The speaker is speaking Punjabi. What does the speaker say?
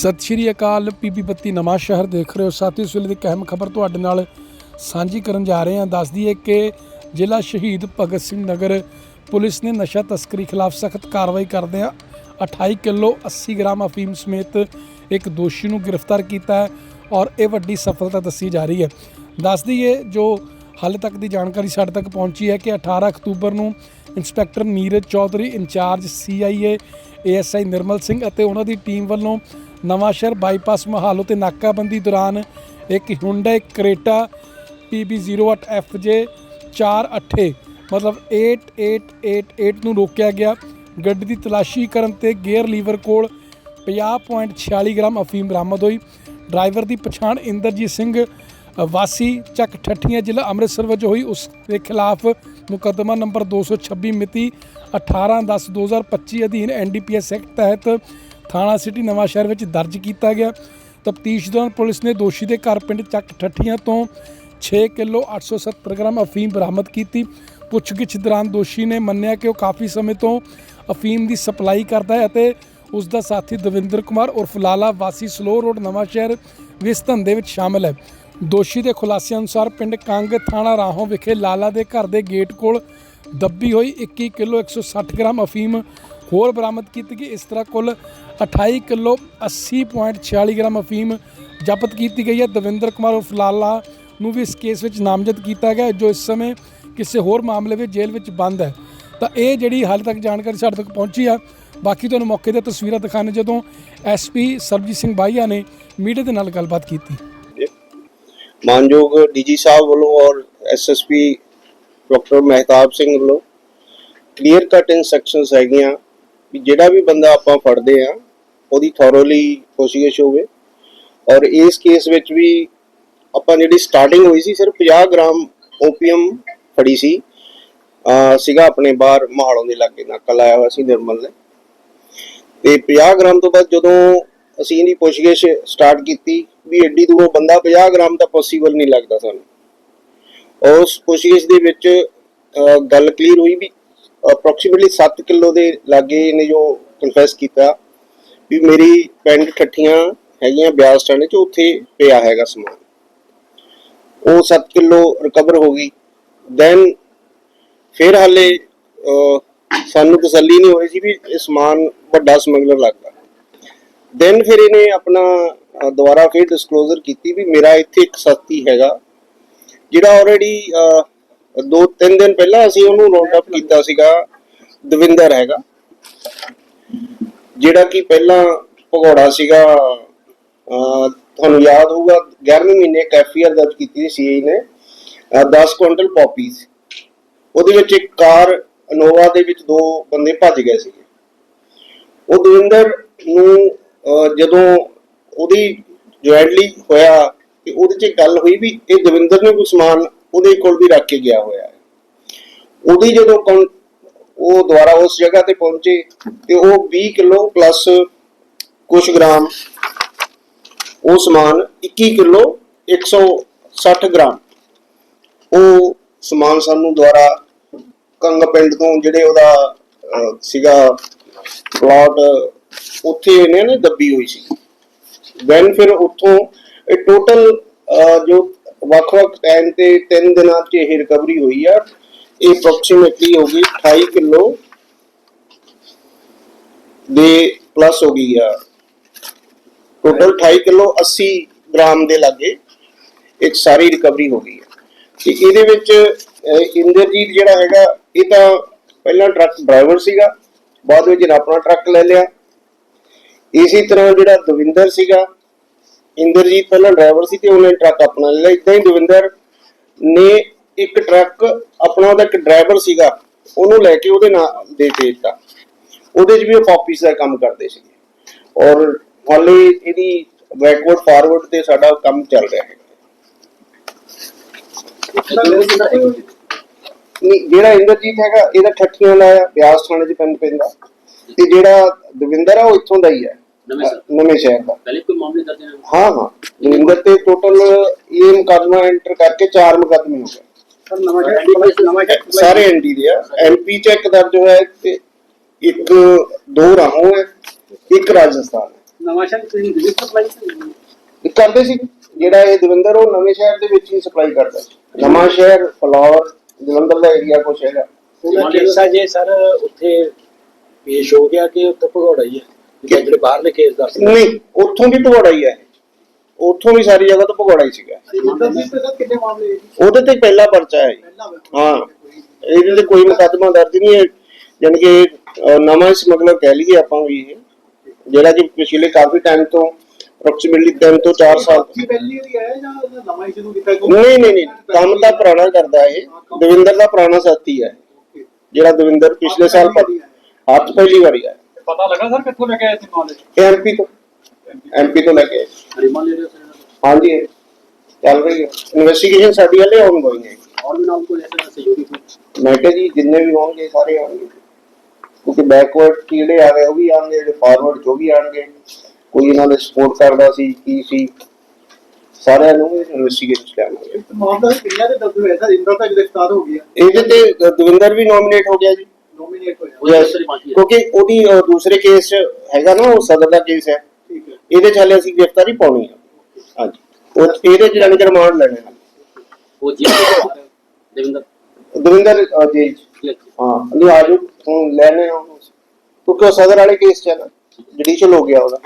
ਸਤਿ ਸ਼੍ਰੀ ਅਕਾਲ, ਪੀਪੀ ਬੱਤੀ ਨਵਾਂ ਸ਼ਹਿਰ ਦੇਖ ਰਹੇ ਹੋ। ਸਾਥੀਓ ਇਸ ਵੇਲੇ ਦੀ ਇੱਕ ਅਹਿਮ ਖਬਰ ਤੁਹਾਡੇ ਨਾਲ ਸਾਂਝੀ ਕਰਨ ਜਾ ਰਹੇ ਹਾਂ। ਦੱਸ ਦਈਏ ਕਿ ਜ਼ਿਲ੍ਹਾ ਸ਼ਹੀਦ ਭਗਤ ਸਿੰਘ ਨਗਰ ਪੁਲਿਸ ਨੇ ਨਸ਼ਾ ਤਸਕਰੀ ਖਿਲਾਫ ਸਖਤ ਕਾਰਵਾਈ ਕਰਦਿਆਂ 28 ਕਿਲੋ 80 ਗ੍ਰਾਮ ਅਫੀਮ ਸਮੇਤ ਇੱਕ ਦੋਸ਼ੀ ਨੂੰ ਗ੍ਰਿਫਤਾਰ ਕੀਤਾ ਹੈ ਔਰ ਇਹ ਵੱਡੀ ਸਫਲਤਾ ਦੱਸੀ ਜਾ ਰਹੀ ਹੈ। ਦੱਸ ਦਈਏ, ਜੋ ਹਾਲੇ ਤੱਕ ਦੀ ਜਾਣਕਾਰੀ ਸਾਡੇ ਤੱਕ ਪਹੁੰਚੀ ਹੈ ਕਿ 18 ਅਕਤੂਬਰ ਨੂੰ inspector Neeraj Chaudhary, incharge CIA ASI Nirmal Singh ਅਤੇ ਉਹਨਾਂ ਦੀ ਟੀਮ ਵੱਲੋਂ ਨਵਾਂ ਸ਼ਹਿਰ ਬਾਈਪਾਸ ਮਹਾਲੋ ਤੇ ਨਾਕਾਬੰਦੀ ਦੌਰਾਨ ਇੱਕ ਹੁੰਡਈ ਕਰੇਟਾ PB08FJ 48 ਮਤਲਬ 8888 ਨੂੰ ਰੋਕਿਆ ਗਿਆ। ਗੱਡੀ ਦੀ ਤਲਾਸ਼ੀ ਕਰਨ ਤੇ ਗੇਅਰ ਲੀਵਰ ਕੋਲ 50.46 ਗ੍ਰਾਮ ਅਫੀਮ ਬਰਾਮਦ ਹੋਈ। ਡਰਾਈਵਰ ਦੀ ਪਛਾਣ ਇੰਦਰਜੀਤ ਸਿੰਘ ਵਾਸੀ ਚੱਕ ਠੱਠੀਆਂ ਜ਼ਿਲ੍ਹਾ ਅੰਮ੍ਰਿਤਸਰ ਵਜੋਂ ਹੋਈ। ਉਸ ਦੇ ਖਿਲਾਫ ਮੁਕੱਦਮਾ ਨੰਬਰ 226 ਮਿਤੀ 18/10/2025 ਅਧੀਨ ਐਨਡੀਪੀਐਸ ਐਕਟ ਤਹਿਤ ਥਾਣਾ ਸਿਟੀ ਨਵਾਂ ਸ਼ਹਿਰ ਵਿੱਚ ਦਰਜ ਕੀਤਾ ਗਿਆ। ਤਫਤੀਸ਼ ਦੌਰਾਨ ਪੁਲਿਸ ਨੇ ਦੋਸ਼ੀ ਦੇ ਘਰ ਪਿੰਡ ਚੱਕ ਠੱਠੀਆਂ ਤੋਂ 6 ਕਿਲੋ 870 ਗ੍ਰਾਮ ਅਫੀਮ ਬਰਾਮਦ ਕੀਤੀ। ਪੁੱਛਗਿੱਛ ਦੌਰਾਨ ਦੋਸ਼ੀ ਨੇ ਮੰਨਿਆ ਕਿ ਉਹ ਕਾਫੀ ਸਮੇਂ ਤੋਂ ਅਫੀਮ ਦੀ ਸਪਲਾਈ ਕਰਦਾ ਹੈ ਅਤੇ ਉਸ ਦਾ ਸਾਥੀ ਦਵਿੰਦਰ ਕੁਮਾਰ ਉਰਫ ਲਾਲਾ ਵਾਸੀ ਸਲੋ ਰੋਡ ਨਵਾਂ ਸ਼ਹਿਰ ਵੀ ਇਸ ਧੰਦੇ ਵਿੱਚ ਸ਼ਾਮਲ ਹੈ। ਦੋਸ਼ੀ ਦੇ ਖੁਲਾਸੇ ਅਨੁਸਾਰ ਪਿੰਡ ਕੰਗ ਥਾਣਾ ਰਾਹੋਂ ਵਿਖੇ ਲਾਲਾ ਦੇ ਘਰ ਦੇ ਗੇਟ ਕੋਲ ਦੱਬੀ ਹੋਈ 21 ਕਿਲੋ 160 ਗ੍ਰਾਮ ਅਫੀਮ ਹੋਰ ਬਰਾਮਦ ਕੀਤੀ ਗਈ। ਇਸ ਤਰ੍ਹਾਂ ਕੁੱਲ 28 ਕਿਲੋ 80.46 ਗ੍ਰਾਮ ਅਫੀਮ ਜ਼ਬਤ ਕੀਤੀ ਗਈ ਹੈ। ਦਵਿੰਦਰ ਕੁਮਾਰ ਉਰਫ ਲਾਲਾ ਨੂੰ ਵੀ ਇਸ ਕੇਸ ਵਿੱਚ ਨਾਮਜ਼ਦ ਕੀਤਾ ਗਿਆ ਜੋ ਇਸ ਸਮੇਂ ਕਿਸੇ ਹੋਰ ਮਾਮਲੇ ਵਿੱਚ ਜੇਲ੍ਹ ਵਿੱਚ ਬੰਦ ਹੈ। ਤਾਂ ਇਹ ਜਿਹੜੀ ਹਾਲੇ ਤੱਕ ਜਾਣਕਾਰੀ ਸਾਡੇ ਤੱਕ ਪਹੁੰਚੀ ਆ, ਬਾਕੀ ਤੁਹਾਨੂੰ ਮੌਕੇ ਦੀਆਂ ਤਸਵੀਰਾਂ ਦਿਖਾਣੇ ਜਦੋਂ ਐਸਪੀ ਸਰਬਜੀਤ ਸਿੰਘ ਬਾਈਆ ਨੇ ਮੀਡੀਆ ਦੇ ਨਾਲ ਗੱਲਬਾਤ ਕੀਤੀ। ਮਾਨਯੋਗ ਡੀਜੀ ਸਾਹਿਬ ਵੱਲੋਂ ਔਰ ਐਸਐਸਪੀ ਡਾਕਟਰ ਮਹਿਤਾਬ ਸਿੰਘ ਵੱਲੋਂ ਕਲੀਅਰ ਕੱਟ ਇਨਸਟਰਕਸ਼ਨਸ ਹੈਗੀਆਂ। ਵੀ ਜਿਹੜਾ ਵੀ ਬੰਦਾ ਆਪਾਂ ਫੜਦੇ ਆ ਉਹਦੀ ਥੋਰੋਲੀ ਪੁੱਛਗਿੱਛ ਹੋਵੇ। ਔਰ ਇਸ ਕੇਸ ਵਿੱਚ ਵੀ ਆਪਾਂ ਜਿਹੜੀ ਸਟਾਰਟਿੰਗ ਹੋਈ ਸੀ, ਸਿਰਫ 50 ਗ੍ਰਾਮ ਓਪੀਅਮ ਫੜੀ ਸੀ। ਸੀਗਾ ਆਪਣੇ ਬਾਹਰ ਮਹਾਲੋਂ ਦੇ ਲਾਗੇ ਨਾਕਾ ਲਾਇਆ ਹੋਇਆ ਸੀ ਨਿਰਮਲ ਨੇ। ਤੇ 50 ਗ੍ਰਾਮ ਤੋਂ ਬਾਅਦ ਜਦੋਂ ਅਸੀਂ ਇਹਦੀ ਪੁੱਛਗਿੱਛ ਸਟਾਰਟ ਕੀਤੀ ਵੀ ਐਡੀ ਦੂਰੋਂ ਬੰਦਾ 50 ਗ੍ਰਾਮ ਤਾਂ ਪੋਸੀਬਲ ਨਹੀਂ ਲੱਗਦਾ ਸਾਨੂੰ। ਉਸ ਪੁੱਛਗਿੱਛ ਦੇ ਵਿੱਚ ਗੱਲ ਕਲੀਅਰ ਹੋਈ ਵੀ ਅਪਰੋਕਸੀਮੇਟਲੀ 7 ਕਿਲੋ ਦੇ ਲਾਗੇ ਇਹਨੇ ਜੋ ਕਨਫੈਸ ਕੀਤਾ ਵੀ ਮੇਰੀ ਪਿੰਡ ਠੱਠੀਆਂ ਹੈਗੀਆਂ ਬਿਆਸ ਥਾਣੇ ਚ, ਉੱਥੇ ਪਿਆ ਹੈਗਾ ਸਮਾਨ। ਉਹ 7 ਕਿਲੋ ਰਿਕਵਰ ਹੋ ਗਈ। ਦੈਨ ਫਿਰ ਹਾਲੇ ਸਾਨੂੰ ਤਸੱਲੀ ਨਹੀਂ ਹੋਈ ਸੀ ਵੀ ਇਹ ਸਮਾਨ ਵੱਡਾ ਸਮਗਲਰ ਲੱਗਦਾ। ਦੈਨ ਫਿਰ ਇਹਨੇ ਆਪਣਾ ਦੁਬਾਰਾ ਫਿਰ ਡਿਸਕਲੋਜ਼ਰ ਕੀਤੀ ਵੀ ਮੇਰਾ ਇੱਥੇ ਇੱਕ ਸਾਥੀ ਹੈਗਾ, ਜਿਹੜਾ ਆਲਰੇਡੀ ਦੋ ਤਿੰਨ ਦਿਨ ਪਹਿਲਾਂ ਅਸੀਂ ਉਹਨੂੰ ਰੌਂਡ ਅਪ ਕੀਤਾ ਸੀਗਾ ਦਵਿੰਦਰ ਹੈਗਾ। ਜਿਹੜਾ ਕਿ ਪਹਿਲਾਂ ਭਗੌੜਾ ਸੀਗਾ ਤੁਹਾਨੂੰ ਯਾਦ ਹੋਊਗਾ 11ਵੇਂ ਮਹੀਨੇ ਇੱਕ ਦਰਜ ਕੀਤੀ ਸੀ ਸੀਆਈ ਨੇ 10 ਕੁਇੰਟਲ ਪੌਪੀਜ਼ ਉਹਦੇ ਵਿੱਚ ਇੱਕ ਕਾਰ ਇਨੋਵਾ ਦੇ ਵਿੱਚ ਦੋ ਬੰਦੇ ਭੱਜ ਗਏ ਸੀ। ਉਹ ਦਵਿੰਦਰ ਨੂੰ ਜਦੋਂ ਉਹਦੀ ਜੁਆਇੰਟਲੀ ਹੋਇਆ ਕਿ ਉਹਦੇ 'ਚ ਗੱਲ ਹੋਈ ਵੀ ਇਹ ਦਵਿੰਦਰ ਨੇ ਕੋਈ ਸਮਾਨ ਉਹਦੇ ਕੋਲ ਵੀ ਰੱਖ ਕੇ ਗਿਆ ਹੋਇਆ ਹੈ। ਉਹਦੀ ਜਦੋਂ ਉਹ ਦੁਬਾਰਾ ਉਸ ਜਗ੍ਹਾ ਤੇ ਪਹੁੰਚੇ ਤੇ ਉਹ 20 ਕਿਲੋ ਪਲੱਸ ਕੁਝ ਗ੍ਰਾਮ ਉਹ ਸਮਾਨ 21 ਕਿਲੋ 160 ਗ੍ਰਾਮ ਉਹ ਸਮਾਨ ਸਾਨੂੰ ਦੁਆਰਾ ਕੰਗ ਪਿੰਡ ਤੋਂ ਜਿਹੜੇ ਉਹਦਾ ਸੀਗਾ ਪਲਾਟ ਉੱਥੇ ਇਹਨੇ ਨੇ ਦੱਬੀ ਹੋਈ ਸੀ। ਦੈਨ ਫਿਰ ਉੱਥੋਂ ਇਹ ਟੋਟਲ ਜੋ ਵੱਖ-ਵੱਖ ਟਾਈਮ ਤੇ 3 ਦਿਨਾਂ 'ਚ ਇਹ ਰਿਕਵਰੀ ਹੋਈ ਆ। ਇਹ ਅਪਰੋਕਸੀਮੇਟਲੀ ਹੋ ਗਈ 28 ਕਿਲੋ ਦੇ ਪਲੱਸ ਹੋ ਗਈ ਆ। ਟੋਟਲ 28 ਕਿਲੋ 80 ਗ੍ਰਾਮ ਦੇ ਲਾਗੇ ਇੱਕ ਸਾਰੀ ਰਿਕਵਰੀ ਹੋ ਗਈ ਹੈ ਤੇ ਇਹਦੇ ਵਿੱਚ ਇੰਦਰਜੀਤ ਜਿਹੜਾ ਹੈਗਾ, ਇਹ ਤਾਂ ਪਹਿਲਾਂ ਟਰੱਕ ਡਰਾਈਵਰ ਸੀਗਾ, ਬਾਅਦ ਵਿੱਚ ਆਪਣਾ ਟਰੱਕ ਲੈ ਲਿਆ। ਇਸੇ ਤਰ੍ਹਾਂ ਜਿਹੜਾ ਦਵਿੰਦਰ ਸੀਗਾ ਇੰਦਰਜੀਤ ਪਹਿਲਾਂ ਡਰਾਈਵਰ ਸੀ ਤੇ ਉਹਨੇ ਟਰੱਕ ਆਪਣਾ ਲੈ ਲਿਆ। ਇਦਾਂ ਹੀ ਦਵਿੰਦਰ ਨੇ ਇੱਕ ਟਰੱਕ ਆਪਣਾ ਉਹਦਾ ਇੱਕ ਡਰਾਈਵਰ ਸੀਗਾ, ਉਹਨੂੰ ਲੈ ਕੇ ਉਹਦੇ ਨਾਲ ਦੇ ਦਿੱਤਾ। ਉਹਦੇ 'ਚ ਵੀ ਉਹ ਕਾਪੀਸ ਦਾ ਕੰਮ ਕਰਦੇ ਸੀਗੇ। ਔਰ ਹਾਲੇ ਇਹਦੀ ਬੈਕਵਰਡ ਫਾਰਵਰਡ ਤੇ ਸਾਡਾ ਕੰਮ ਚੱਲ ਰਿਹਾ ਹੈ। ਜਿਹੜਾ ਇੰਦਰਜੀਤ ਹੈਗਾ, ਇਹਦਾ ਠੱਠੀਆਂ ਦਾ ਆ ਬਿਆਸ ਥਾਣੇ 'ਚ ਪੈਂਦਾ। ਤੇ ਜਿਹੜਾ ਦਵਿੰਦਰ ਆ, ਉਹ ਇੱਥੋਂ ਦਾ ਹੀ ਹੈ ਨਵੇਂ ਸ਼ਹਿਰ ਦਾ ਹਾਂ ਹਾਂ। ਜੋਗਿੰਦਰ ਤੇ ਟੋਟਲ ਇਹ ਮੁਕਦਮਾ ਐਂਟਰ ਕਰਕੇ ਚਾਰ ਮੁਕਦਮੇ ਹੋ ਗਏ। ਸਾਰੇ ਐਂਟੀ ਦੇ ਆ। ਐਮਪੀ ਚੈੱਕ ਦਰਜ ਹੋਇਆ ਤੇ ਇੱਕ ਦੋ ਰਾਹੋਂ ਹੈ। ਇੱਕ ਰਾਜਸਥਾਨ ਨਵਾਂ ਸ਼ਹਿਰ ਕਰਦੇ ਸੀ। ਜਿਹੜਾ ਇਹ ਦਵਿੰਦਰ ਉਹ ਨਵੇਂ ਸ਼ਹਿਰ ਦੇ ਵਿੱਚ ਹੀ ਸਪਲਾਈ ਕਰਦਾ ਨਵਾਂ ਸ਼ਹਿਰ ਫਲੋਰ ਜਲੰਧਰ ਦਾ ਏਰੀਆ ਕੁਛ ਹੈਗਾ। ਉਹਨਾਂ ਸਰ ਉੱਥੇ ਪੇਸ਼ ਹੋ ਗਿਆ ਕਿ ਉੱਥੇ ਭਗੌੜਾ ਹੀ ਹੈ? ਜਿਹੜੇ ਜਿਹੜੇ ਬਾਹਰਲੇ ਕੇਸ ਦੱਸ ਨਹੀਂ ਉੱਥੋਂ ਵੀ ਭਗੌੜਾ ਹੀ ਹੈ। ਉੱਥੋਂ ਵੀ ਸਾਰੀ ਜਗ੍ਹਾ ਤੋਂ ਭਗੌੜਾ ਹੀ ਸੀਗਾ। ਕਿੰਨੇ ਮਾਮਲੇ ਉਹਦੇ ਤੇ ਪਹਿਲਾ ਪਰਚਾ ਹੈ। ਹਾਂ ਇਹਦੇ ਤੇ ਕੋਈ ਮੁਕੱਦਮਾ ਦਰਜ ਨਹੀਂ ਹੈ। ਯਾਨੀ ਕਿ ਅਹ, ਨਵਾਂ ਸਮਗਲਰ ਕਹਿ ਲਈਏ ਆਪਾਂ ਵੀ ਇਹ ਜਿਹੜਾ ਕਿ ਪਿਛਲੇ ਕਾਫੀ ਟਾਈਮ ਤੋਂ ਅਪਰੋਕਸੀਮੇਟਲੀ 3 ਤੋਂ 4 ਸਾਲ ਪਹਿਲੀ ਵਾਰੀ ਆਇਆ ਜਾਂ ਨਵਾਂ ਹੀ ਸ਼ੁਰੂ ਕੀਤਾ? ਨਹੀਂ ਨਹੀਂ ਨਹੀਂ ਕੰਮ ਤਾਂ ਪੁਰਾਣਾ ਕਰਦਾ ਇਹ। ਦਵਿੰਦਰ ਦਾ ਪੁਰਾਣਾ ਸਾਥੀ ਹੈ। ਜਿਹੜਾ ਦਵਿੰਦਰ ਪਿਛਲੇ ਸਾਲ ਹੱਥ ਪਹਿਲੀ ਵਾਰੀ ਆਇਆ। ਪਤਾ ਲੱਗਾ ਸਰ ਕਿੱਥੋਂ ਲੈ ਕੇ ਆਏ ਸੀ ਨੌਲੇਜ ਇਹ ਐਮਪੀ ਤੋਂ ਐਮਪੀ ਤੋਂ ਲੈ ਕੇ ਆਏ। ਰਿਮਾਂਡ ਲੈ ਰਹੇ ਸਰ ਹਾਂਜੀ ਇਹ ਚੱਲ ਰਹੀ ਹੈ ਇਨਵੈਸਟੀਗੇਸ਼ਨ ਸਾਡੀ ਹਲੇ ਆਨਗੋਇੰਗ ਹੈ और भी नाम को ऐसे सहयोगी को ਮੈਂ ਕਿਹਾ ਜੀ ਜਿੰਨੇ ਵੀ ਹੋਣਗੇ ਸਾਰੇ ਆਉਣਗੇ ਕਿਉਂਕਿ ਬੈਕਵਰਡ ਕੀੜੇ ਆ ਗਏ ਉਹ ਵੀ ਆਣਗੇ ਜਿਹੜੇ ਫਾਰਵਰਡ ਜੋ ਵੀ ਆਣਗੇ ਕੋਈ ਇਹਨਾਂ ਦੇ ਸਪੋਰਟ ਕਰਦਾ ਸੀ ਕੀ ਸੀ ਸਾਰਿਆਂ ਨੂੰ ਇਨਵੈਸਟੀਗੇਸ਼ਨ ਕਰਾਂਗੇ ਮਾਮਲਾ ਕਿੰਨਾ ਦੇ ਦੱਸ ਹੋਇਆ ਸਰ ਇੰਦਰ ਤੱਕ ਗ੍ਰਿਫਤਾਰ ਹੋ ਗਿਆ ਇਹਦੇ ਤੇ ਦਵਿੰਦਰ ਵੀ ਨੋਮੀਨੇਟ ਹੋ ਗਿਆ ਜੀ ਯੈਸ ਕਿਉਂਕਿ ਉਹਦੀ ਅਹ, ਦੂਸਰੇ ਕੇਸ 'ਚ ਹੈਗਾ ਨਾ ਉਹ ਸਦਰ ਦਾ ਕੇਸ ਹੈ। ਇਹਦੇ 'ਚ ਹਾਲੇ ਅਸੀਂ ਗ੍ਰਿਫਤਾਰੀ ਪਾਉਣੀ ਹੈ। ਹਾਂਜੀ। ਉਹ ਇਹਦੇ 'ਚ ਜਾਣੀ ਕਿ ਰਿਮਾਂਡ ਲੈਣੇ ਹਨ ਉਹ ਜੀ ਦੇਵਿੰਦਰ? ਦਵਿੰਦਰ ਅਹ, ਜੇਲ੍ਹ 'ਚ। ਜੀ ਅੱਛਾ। ਹਾਂ ਨਹੀਂ ਆਜੋ ਤੂੰ ਲੈਣੇ ਹੋ ਕਿਉਂਕਿ ਉਹ ਸਦਰ ਵਾਲੇ ਕੇਸ 'ਚ ਹੈ ਨਾ। ਜੁਡੀਸ਼ੀਅਲ ਹੋ ਗਿਆ ਉਹਦਾ।